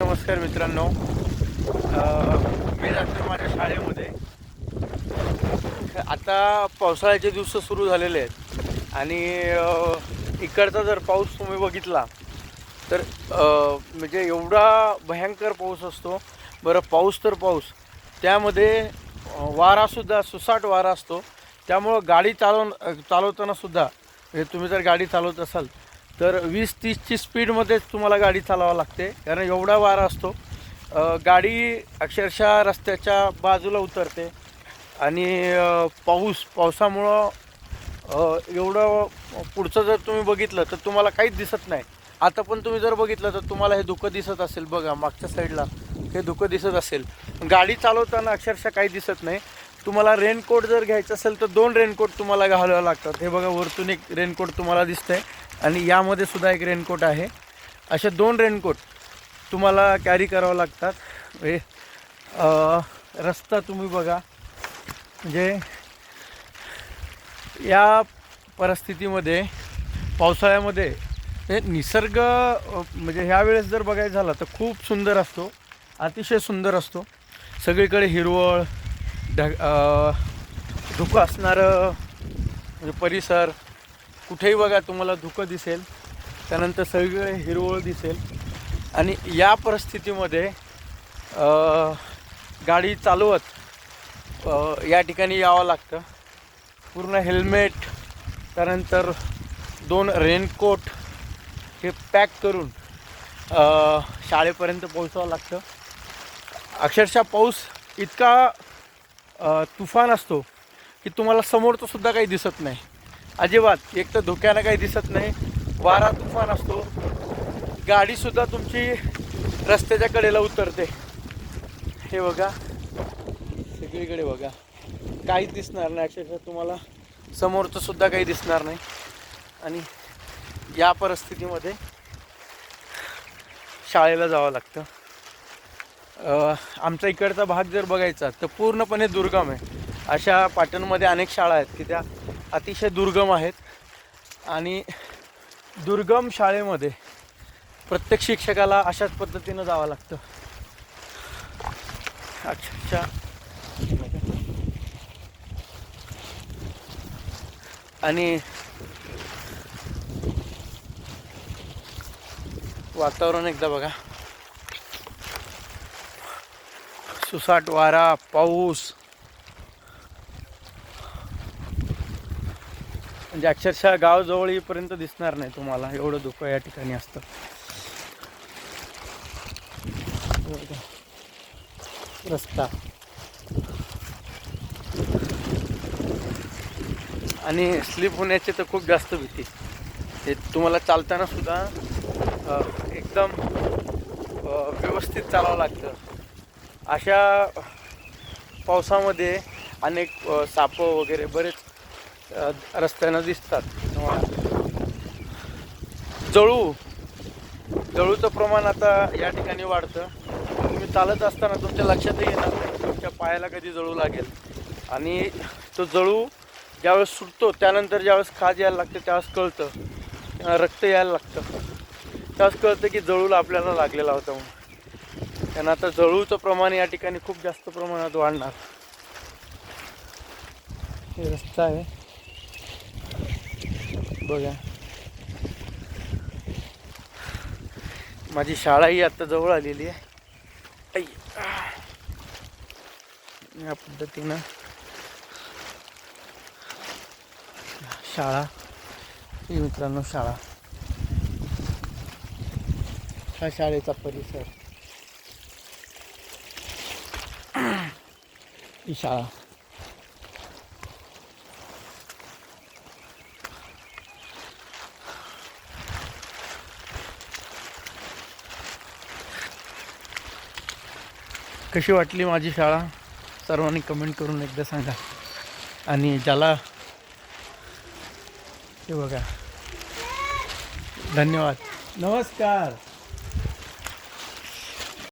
नमस्कार मित्रांनो. मी जातो माझ्या शाळेमध्ये. आता पावसाळ्याचे दिवस सुरू झालेले आहेत. आणि इकडचा जर पाऊस तुम्ही बघितला तर म्हणजे एवढा भयंकर पाऊस असतो. बरं पाऊस तर पाऊस. त्यामध्ये वारासुद्धा सुसाट वारा असतो. त्यामुळं गाडी चालव चालवतानासुद्धा म्हणजे तुम्ही जर गाडी चालवत असाल तर वीस तीसची स्पीडमध्येच तुम्हाला गाडी चालवावं लागते. कारण एवढा वारा असतो. गाडी अक्षरशः रस्त्याच्या बाजूला उतरते. आणि पाऊस पावसामुळं एवढं पुढचं जर तुम्ही बघितलं तर तुम्हाला काहीच दिसत नाही. आता पण तुम्ही जर बघितलं तर तुम्हाला हे धुकं दिसत असेल. बघा मागच्या साईडला हे धुकं दिसत असेल. गाडी चालवताना अक्षरशः काही दिसत नाही. तुम्हाला रेनकोट जर घ्यायचं असेल तर दोन रेनकोट तुम्हाला घालावं लागतात. हे बघा वरतून एक रेनकोट तुम्हाला दिसतंय. आणि यामध्ये सुद्धा एक रेनकोट आहे. असे दोन रेनकोट तुम्हाला कॅरी करावं लागतात. हे रस्ता तुम्ही बघा. म्हणजे या परिस्थितीमध्ये पावसाळ्यामध्ये हे निसर्ग म्हणजे ह्या वेळेस जर बघायचं झालं तर खूप सुंदर असतो. अतिशय सुंदर असतो. सगळीकडे हिरवळ ढग धुकं असणारं म्हणजे परिसर कुठेही बघा तुम्हाला धुकं दिसेल त्यानंतर सगळीकडे हिरवळ दिसेल. आणि या परिस्थितीमध्ये गाडी चालवत या ठिकाणी यावं लागतं. पूर्ण हेल्मेट त्यानंतर दोन रेनकोट हे पॅक करून शाळेपर्यंत पोहोचावं लागतं. अक्षरशः पाऊस इतका तुफान असतो की तुम्हाला समोरचं सुद्धा काही दिसत नाही. अजिबात एक तर धुक्यानं काही दिसत नाही वारा तुफान असतो. गाडीसुद्धा तुमची रस्त्याच्या कडेला उतरते. हे बघा सगळीकडे बघा. काहीच दिसणार नाही अक्षरशः तुम्हाला समोरचं सुद्धा काही दिसणार नाही. आणि या परिस्थितीमध्ये शाळेला जावं लागतं. आमचा इकडचा भाग जर बघायचा तर पूर्णपणे दुर्गम आहे. अशा पाटणमध्ये अनेक शाळा आहेत की त्या अतिशय दुर्गम आहेत. आणि दुर्गम शाळेमध्ये प्रत्येक शिक्षकाला अशाच पद्धतीनं जावं लागतं. अच्छा. आणि वातावरण एकदा बघा. सुसाट वारा पाऊस. म्हणजे अक्षरशः गाव जवळ येईपर्यंत दिसणार नाही तुम्हाला. एवढं धुकं या ठिकाणी असतं. रस्ता. आणि स्लिप होण्याची तर खूप जास्त भीती. ते तुम्हाला चालताना सुद्धा एकदम व्यवस्थित चालावं लागतं. अशा पावसामध्ये अनेक सापं वगैरे बरेच रस्त्यानं दिसतात. जळू. जळूचं प्रमाण आता या ठिकाणी वाढतं. तुम्ही चालत असताना तुमच्या लक्षातही येणार नाही तुमच्या पायाला कधी जळू लागेल. आणि तो जळू ज्यावेळेस सुटतो त्यानंतर ज्यावेळेस खाज यायला लागते त्यावेळेस कळतं. रक्त यायला लागतं. त्यावेळेस कळतं की जळूला आपल्याला लागलेला होता म्हणून. त्यांना आता जळूचं प्रमाण या ठिकाणी खूप जास्त प्रमाणात वाढणार. हे रस्ता आहे. बघा. माझी शाळाही आता जवळ आलेली आहे. या पद्धतीनं शाळा ही मित्रांनो शाळा. हा शाळेचा परिसर. ही शाळा. कशी वाटली माझी शाळा? सर्वांनी कमेंट करून एकदा सांगा. आणि ज्याला हे बघा. धन्यवाद. नमस्कार.